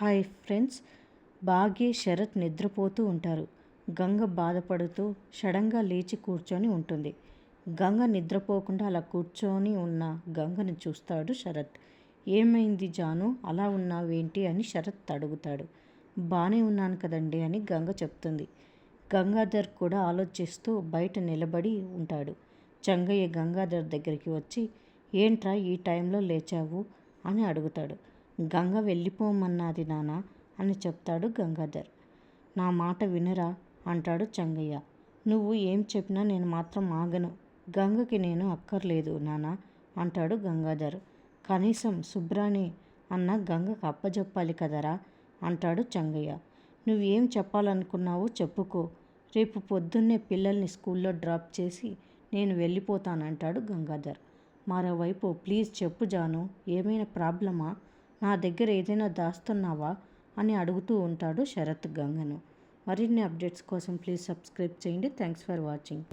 Hi friends. భాగ్య శరత్ నిద్రపోతూ ఉంటారు. గంగ బాధపడుతూ సడన్గా లేచి కూర్చొని ఉంటుంది. గంగ నిద్రపోకుండా అలా కూర్చొని ఉన్న గంగని చూస్తాడు శరత్. ఏమైంది జాను? అలా ఉన్నావేంటి అని శరత్ అడుగుతాడు. బాగానే ఉన్నాను కదండి అని గంగ చెప్తుంది. గంగాధర్ కూడా ఆలోచిస్తూ బయట నిలబడి ఉంటాడు. చంగయ్య గంగాధర్ దగ్గరికి వచ్చి ఏంట్రా ఈ టైంలో లేచావు? అని అడుగుతాడు. గంగ వెళ్ళిపోమన్నది నాన్న అని చెప్తాడు గంగాధర్. నా మాట వినరా అంటాడు చంగయ్య. నువ్వు ఏం చెప్పినా నేను మాత్రం ఆగను. గంగకి నేను అక్కర్లేదు నాన్న అంటాడు గంగాధర్. కనీసం శుభ్రాణి అన్న గంగకు అప్పజెప్పాలి కదరా అంటాడు చంగయ్య. నువ్వేం చెప్పాలనుకున్నావో చెప్పుకో. రేపు పొద్దున్నే పిల్లల్ని స్కూల్లో డ్రాప్ చేసి నేను వెళ్ళిపోతానంటాడు గంగాధర్. మరోవైపు ప్లీజ్ చెప్పు జాను ఏమైనా ప్రాబ్లమా? నా దగ్గర ఏదైనా దాస్తున్నావా? అని అడుగుతూ ఉంటాడు శరత్ గంగను. మరిన్ని అప్డేట్స్ కోసం ప్లీజ్ సబ్స్క్రైబ్ చేయండి. Thanks for watching.